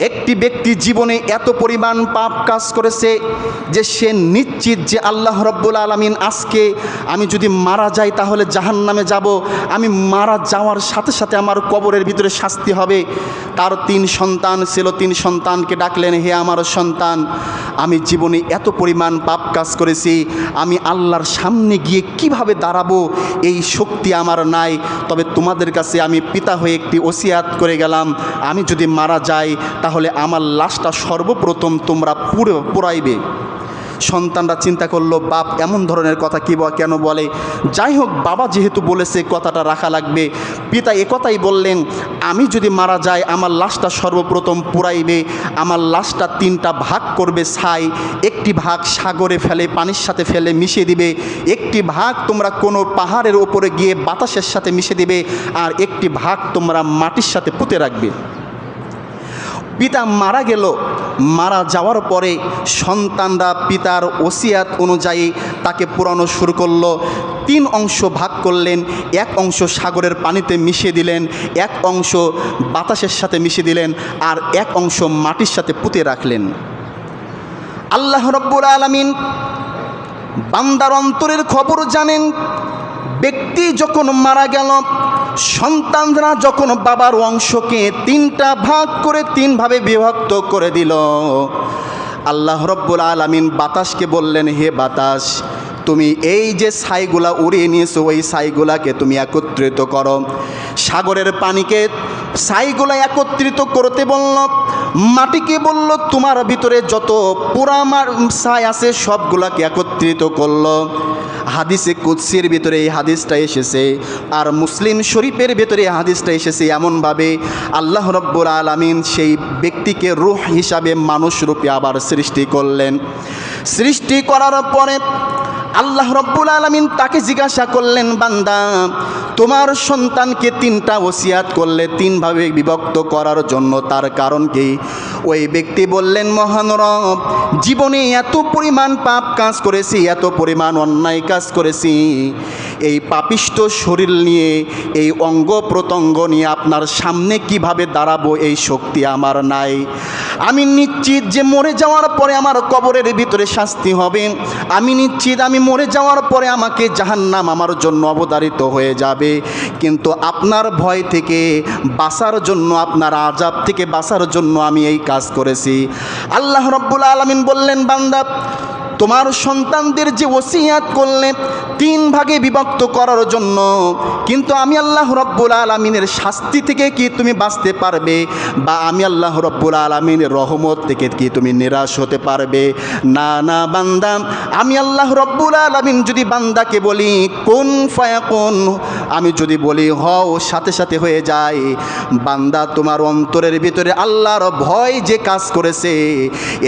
এক একটি ব্যক্তি জীবনে এত পরিমাণ পাপ কাজ করেছে যে সে নিশ্চিত যে আল্লাহ রব্বুল আলমিন আজকে আমি যদি মারা যাই তাহলে জাহান নামে যাব, আমি মারা যাওয়ার সাথে সাথে আমার কবরের ভিতরে শাস্তি হবে। তার তিন সন্তান ছিল, তিন সন্তানকে ডাকলেন, হে আমার সন্তান, আমি জীবনে এত পরিমাণ পাপ কাজ করেছি, আমি আল্লাহর সামনে গিয়ে কীভাবে দাঁড়াবো? এই শক্তি আমার নাই। তবে তোমাদের কাছে আমি পিতা হয়ে একটি ওসিয়াত করে গেলাম। আমি যদি মারা যাই তাহলে আমার লাশটা সর্বপ্রথম তোমরা পুরো পুরাইবে সন্তানরা চিন্তা করল, বাপ এমন ধরনের কথা কী কেন বলে? যাই হোক, বাবা যেহেতু বলেছে কথাটা রাখা লাগবে, পিতা একথাই বললেন, আমি যদি মারা যাই, আমার লাশটা সর্বপ্রথম পুরাইবে আমার লাশটা তিনটা ভাগ করবে ছাই, একটি ভাগ সাগরে ফেলে, পানির সাথে ফেলে মিশিয়ে দিবে। একটি ভাগ তোমরা কোনো পাহাড়ের ওপরে গিয়ে বাতাসের সাথে মিশে দিবে, আর একটি ভাগ তোমরা মাটির সাথে পুঁতে রাখবে। পিতা মারা গেল। মারা যাওয়ার পরে সন্তানরা পিতার ওসিয়াত অনুযায়ী তাকে পুরানো শুরু করল। তিন অংশ ভাগ করলেন, এক অংশ সাগরের পানিতে মিশিয়ে দিলেন, এক অংশ বাতাসের সাথে মিশিয়ে দিলেন আর এক অংশ মাটির সাথে পুঁতে রাখলেন। আল্লাহ রব্বুল আলমিন বান্দার অন্তরের খবর জানেন, ব্যক্তি যখন মারা গেল সন্তানরা যখন বাবার অংশকে তিনটা ভাগ করে তিনভাবে বিভক্ত করে দিল, আল্লাহ রব্বুল আলমিন বাতাসকে বললেন, হে বাতাস, তুমি এই যে ছাইগুলা উড়িয়ে নিয়েছো, ওই ছাইগুলাকে তুমি একত্রিত করো। সাগরের পানিকে ছাইগুলা একত্রিত করতে বলল, মাটিকে বলল, তোমার ভিতরে যত পুরা ছাই আছে সবগুলাকে একত্রিত করল। হাদিসে কুৎসির ভিতরে এই হাদিসটা এসেছে, আর মুসলিম শরীফের ভিতরে এই হাদিসটা এসেছে এমনভাবে, আল্লাহ রব্বুর আলমিন সেই ব্যক্তিকে রুহ হিসাবে মানুষ রূপে আবার সৃষ্টি করলেন। সৃষ্টি করার পরে আল্লাহ রব্বুল আলমিন তাকে জিজ্ঞাসা করলেন, বান্দা, তোমার সন্তানকে তিনটা ওসিয়াত করলে তিনভাবে বিভক্ত করার জন্য তার কারণ কি? ওই ব্যক্তি বললেন মহানরব জীবনে এত পরিমাণ পাপ কাজ করেছি, এত পরিমাণ অন্যায় কাজ করেছি। এই পাপিষ্ট শরীর নিয়ে, এই অঙ্গ প্রত্যঙ্গ নিয়ে আপনার সামনে কীভাবে দাঁড়াবো এই শক্তি আমার নাই। আমি নিশ্চিত যে মরে যাওয়ার পরে আমার কবরের ভিতরে শাস্তি হবে। আমি নিশ্চিত আমি মরে যাওয়ার পরে আমাকে জাহান্নাম আমার জন্য অবতারিত হয়ে যাবে। কিন্তু আপনার ভয় থেকে বাসার জন্য, আপনার আজাব থেকে বাসার জন্য আমি এই কাজ করেছি। আল্লাহ রব্বুল আলমিন বললেন, বান্দা তোমার সন্তানদের যে ওসিয়াত করলে তিন ভাগে বিভক্ত করার জন্য, কিন্তু আমি আল্লাহ রব্বুল আলমিনের শাস্তি থেকে কি তুমি বাঁচতে পারবে? বা আমি আল্লাহ রব্বুল আলমিনের রহমত থেকে কি তুমি নিরাশ হতে পারবে? না না, বান্দা, আমি আল্লাহ রব্বুল আলমিন যদি বান্দাকে বলি, কোন ফায়া কোন আমি যদি বলি, হও, সাথে সাথে হয়ে যায় বান্দা তোমার অন্তরের ভিতরে আল্লাহর ভয় যে কাজ করেছে,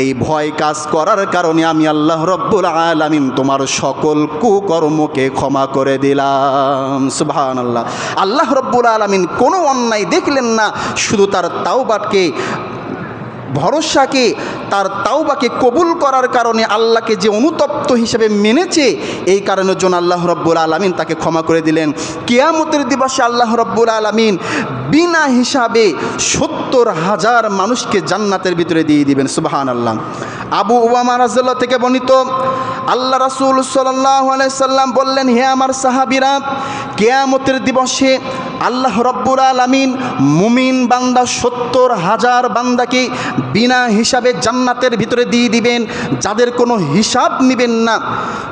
এই ভয় কাজ করার কারণে আমি আল্লাহ রব্বুল আলমিন তোমার সকল কুকর্মকে ক্ষমা করে দিলাম। সুবহান আল্লাহ আল্লাহ রব্বুল আলমিন কোনো অন্যায় দেখলেন না, শুধু তার তাওবাটকে ভরসাকে তার তাওবাকে কবুল করার কারণে আল্লাহকে যে অনুতপ্ত হিসেবে মেনেছে, এই কারণের জন্য আল্লাহ রব্বুল আলমিন তাকে ক্ষমা করে দিলেন। কেয়ামতের দিবসে আল্লাহ রব্বুল আলমিন বিনা হিসাবে সত্তর হাজার মানুষকে জান্নাতের ভিতরে দিয়ে দিবেন। সুবাহান আল্লাহ আবু ওবামা রাজ্লাহ থেকে বর্ণিত, আল্লাহ রাসুল সাল্লাহ সাল্লাম বললেন, হে আমার সাহাবিরা, কেয়ামতের দিবসে আল্লাহ রব্বুল আলমিন মুমিন বান্দা সত্তর হাজার বান্দাকে বিনা হিসাবে জান্নাতের ভিতরে দিয়ে দিবেন, যাদের কোনো হিসাব নেবেন না।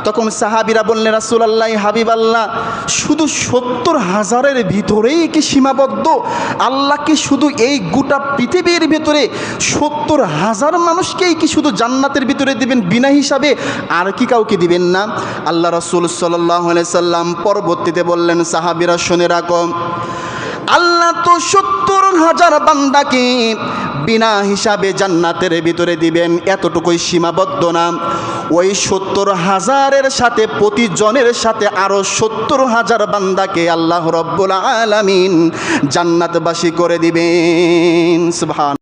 তখন সাহাবিরা বললেন রাসুল আল্লাহ হাবিব আল্লাহ শুধু সত্তর হাজারের ভিতরেই কি সীমাবদ্ধ? আল্লাহ কি শুধু এই গোটা পৃথিবীর ভিতরে সত্তর হাজার মানুষকেই কি শুধু জান্নাতের ভিতরে দিবেন বিনা হিসাবে, আর কি কাউকে দিবেন না? আল্লাহ রসুল সাল্লাম পরবর্তীতে বললেন, সাহাবিরা শুনে রাখো, আল্লাহ তো সত্তর হাজার বান্দাকে বিনা হিসাবে জান্নাতের ভিতরে দিবেন, এতটুকুই সীমাবদ্ধ না। ওই সত্তর হাজারের সাথে, প্রতিজনের সাথে আরও সত্তর হাজার বান্দাকে আল্লাহ রব্বুল আলামিন জান্নাতবাসী করে দিবেন। সুবহান